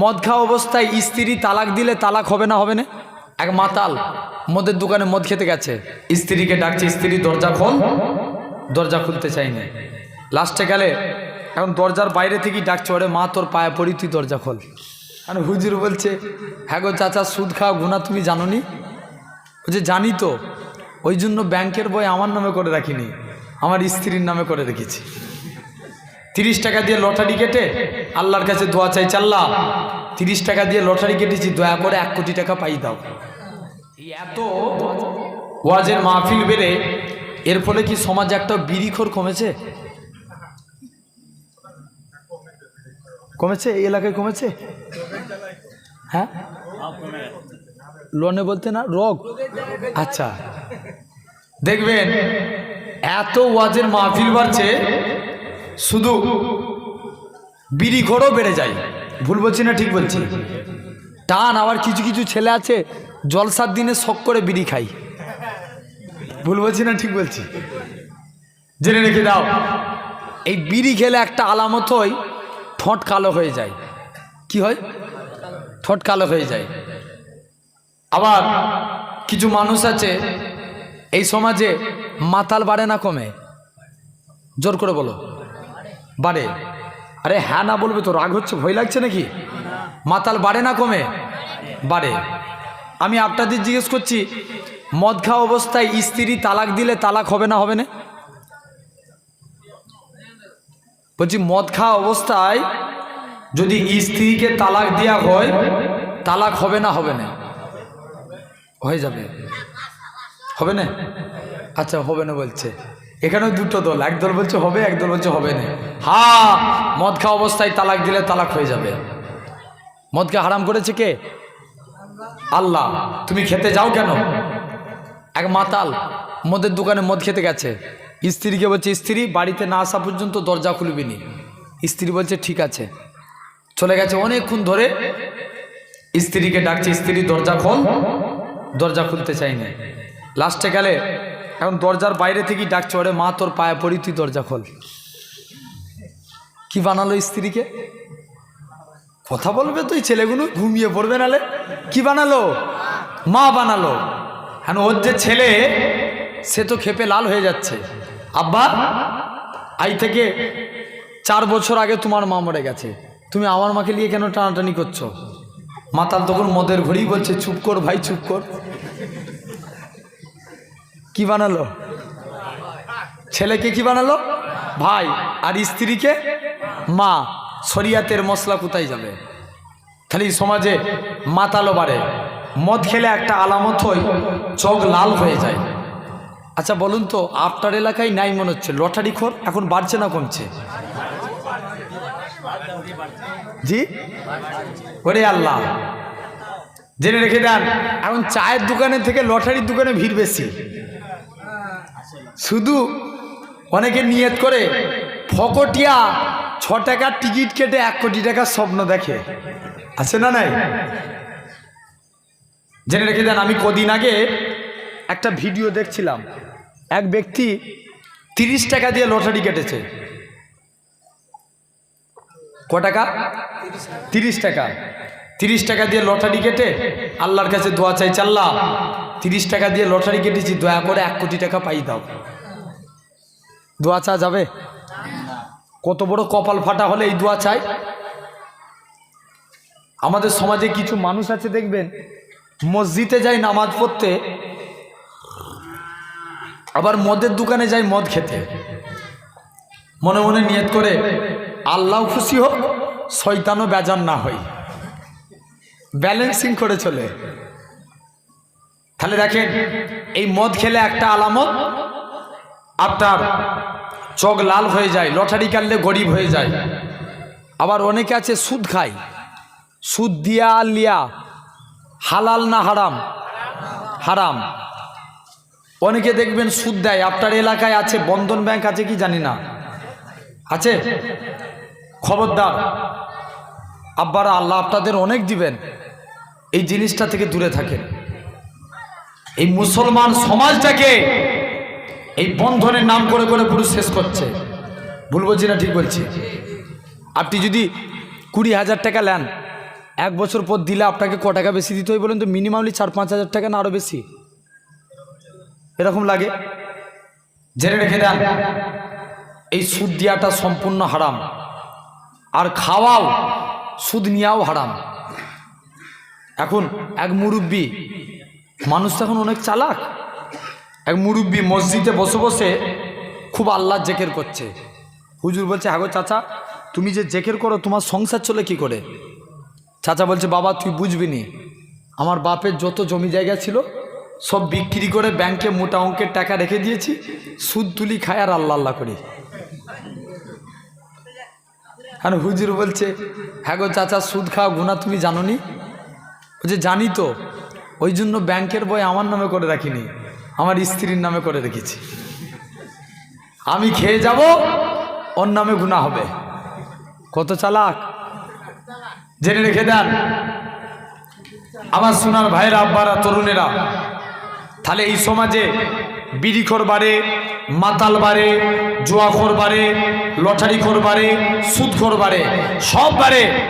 মদ খাওয়া অবস্থায় স্ত্রী তালাক দিলে তালাক হবে না হবে না? এক মাতাল মদের দোকানে মদ খেতে গেছে। স্ত্রীকে ডাকছে, স্ত্রী, দরজা খোল। দরজা খুলতে চাইনি লাস্টে গেলে এখন দরজার বাইরে থেকেই ডাকছে, ওরে মা, তোর পায়ে পড়ি, তুই দরজা খোল। আর হুজুর বলছে হ্যাঁ গো চাচা, সুদ খাওয়া গুণা তুমি জানো নি বলছে জানি তো। ওই জন্য ব্যাংকের বই আমার নামে করে রাখিনি। আমার স্ত্রীর নামে করে রেখেছি। তিরিশ টাকা দিয়ে লটারি কেটে আল্লাহর কাছে দোয়া চাই চাল্লা তিরিশ টাকা দিয়ে লটারি কেটেছি, দয়া করে এক কোটি টাকা পাই দাও। এত ওয়াজের মাহফিল বেড়ে এর ফলে কি সমাজে একটা বিড়িখোর কমেছে? কমেছে? এই এলাকায় কমেছে? হ্যাঁ? লোনে বলতে না, রোগ। আচ্ছা। দেখবেন, এত ওয়াজের মাহফিল বাড়ছে শুধু বিড়ি ঘোড়ও বেড়ে যায়। ভুল বলছি না, ঠিক বলছি। টান, আবার কিছু কিছু ছেলে আছে, জলসার দিনে শখ করে বিড়ি খাই ভুল বলছি না, ঠিক বলছি। জেনে রেখে দাও, এই বিড়ি খেলে একটা আলামত হয়, ঠোঁট কালো হয়ে যায়। কি হয়? ঠোঁট কালো হয়ে যায়। আবার কিছু মানুষ আছে, এই সমাজে মাতাল বাড়ে না কমে? জোর করে বলো। বাড়ে। আরে হ্যাঁ না বলবে তো, রাগ হচ্ছে, ভয় লাগছে নাকি? মাতাল বাড়ে না কমে? বাড়ে। আমি আপনাদের জিজ্ঞেস করছি, মদ খাওয়া অবস্থায় স্ত্রী তালাক দিলে তালাক হবে না হবে না? বলছি, মদ খাওয়া অবস্থায় যদি স্ত্রীকে তালাক দেওয়া হয়, তালাক হবে না হবে না? হয়ে যাবে। হবে না? আচ্ছা হবে না বলছে। এখানেও দুটো দল, এক দল বলছে হবে, এক দল বলছে হবে না। হা, মদ খাওয়া অবস্থায় তালাক দিলে তালাক হয়ে যাবে। মদকে হারাম করেছে কে? আল্লাহ। তুমি খেতে যাও কেন? এক মাতাল মদের দোকানে মদ খেতে গেছে। স্ত্রীকে বলছে, স্ত্রী, বাড়িতে না আসা পর্যন্ত দরজা খুলবি নি। স্ত্রী বলছে, ঠিক আছে। চলে গেছে অনেকক্ষণ ধরে। স্ত্রীকে ডাকছে, স্ত্রী, দরজা খোল। দরজা খুলতে চাই না। লাস্টে গেলে এখন দরজার বাইরে থেকেই ডাকছে, ওরে মা, তোর পায়ে পড়ি, তুই দরজা খোল। কি বানালো স্ত্রীকে? কথা বলবে তুই, ছেলেগুলো ঘুমিয়ে পড়বে নালে। কি বানালো? মা বানালো। হ্যাঁ ওর যে ছেলে, সে তো খেপে লাল হয়ে যাচ্ছে। আব্বা, আই থেকে চার বছর আগে তোমার মা মরে গেছে। তুমি আমার মাকে নিয়ে কেন টানাটানি করছ? মাতাল তখন মদের ঘড়ি বলছে, চুপ কর ভাই, চুপ কর। কি বানালো? ছেলেকে কি বানালো? ভাই, আর স্ত্রীকে? মা, শরিয়াতের মশলা কোথায় যাবে? খালি সমাজে মাতালো বাড়ে। মদ খেলে একটা আলামত হয় চোখ লাল হয়ে যায়। আচ্ছা বলুন তো, আপনার এলাকায় নাই মনে হচ্ছে? লটারি খোর এখন বাড়ছে না কমছে? জি? ওরে আল্লাহ। জেনে রেখে দেন, এখন চায়ের দোকানে থেকে লটারির দোকানে ভিড় বেশি। শুধু অনেকে নিয়ত করে, ফকটিয়া ছ টাকার টিকিট কেটে এক কোটি টাকার স্বপ্ন দেখে। আছে না নাই? জেনে রেখে দেন, আমি কদিন আগে একটা ভিডিও দেখছিলাম। এক ব্যক্তি তিরিশ টাকা দিয়ে লটারি কেটেছে। ক টাকা? তিরিশ টাকা। তিরিশ টাকা দিয়ে লটারি কেটে আল্লাহর কাছে দোয়া চাই চাল্লা তিরিশ টাকা দিয়ে লটারি কেটেছি, দয়া করে এক কোটি টাকা পাই দাও। দোয়া চা যাবে? কত বড় কপাল ফাটা হলে এই দোয়া চাই আমাদের সমাজে কিছু মানুষ আছে, দেখবেন, মসজিদে যায় নামাজ পড়তে, আবার মদের দোকানে যায় মদ খেতে। মনে মনে নিয়ত করে, আল্লাহ খুশি হোক, শয়তানও বেজান না হয়। ব্যালেন্সিং করে চলে। তাহলে দেখেন, এই মদ খেলে একটা আলামত, আপনার চোখ লাল হয়ে যায়, লটারি কাটলে গরিব হয়ে যায়। আবার অনেকে আছে সুদ খায়। সুদ দিয়া লিয়া, হালাল না হারাম? হারাম। অনেকে দেখবেন সুদ দেয়। আপনার এলাকায় আছে, বন্ধন ব্যাংক আছে কি জানি না? আছে? খবরদার। আব্বারা আল্লাহ আপনাদের অনেক দিবেন। এই জিনিসটা থেকে দূরে থাকেন। এই মুসলমান সমাজটাকে এই বন্ধনের নাম করে করে পুরো শেষ করছে। ভুল বলছি না, ঠিক বলছি। আপনি যদি কুড়ি হাজার টাকা নেন, এক বছর পর দিলে আপনাকে ক টাকা বেশি দিতে হয় বলেন তো? মিনিমামলি চার পাঁচ হাজার টাকা না আরও বেশি? এরকম লাগে? জেনে রেখে দেন, এই সুদ দেওয়াটা সম্পূর্ণ হারাম। আর খাওয়াও, সুদ নেওয়াও হারাম। এখন এক মুরব্বী মানুষ এখন অনেক চালাক। এক মুরব্বী মসজিদে বসে বসে খুব আল্লাহ জেকের করছে। হুজুর বলছে হাগো চাচা, তুমি যে জেকের করো, তোমার সংসার চলে কি করে? চাচা বলছে, বাবা, তুই বুঝবি নি, আমার বাপের যত জমি জায়গা ছিল, সব বিক্রি করে ব্যাংকে মোটা অঙ্কের টাকা রেখে দিয়েছি, সুদ তুলি খাই আর আল্লাহ আল্লাহ করি। আর হুজুর বলছে হ্যাঁ গো চাচা, সুদ খাওয়া গুণা তুমি জানো নি? বলছে, জানি তো ওই জন্য ব্যাংকের বই আমার নামে করে রাখিনি, আমার স্ত্রীর নামে করে রেখেছি। আমি খেয়ে যাব, ওর নামে গুণা হবে। কত চালাক? জেনে রেখে দেন। আমার সোনার ভাইয়েরা, আব্বারা, তরুণেরা, তাহলে এই সমাজে বিড়িখোর বাড়ে, মাতাল বাড়ে, জুয়াখোর বাড়ে লটারি লটারিখোর বাড়ে, সুদখোর বাড়ে, সব বাড়ে।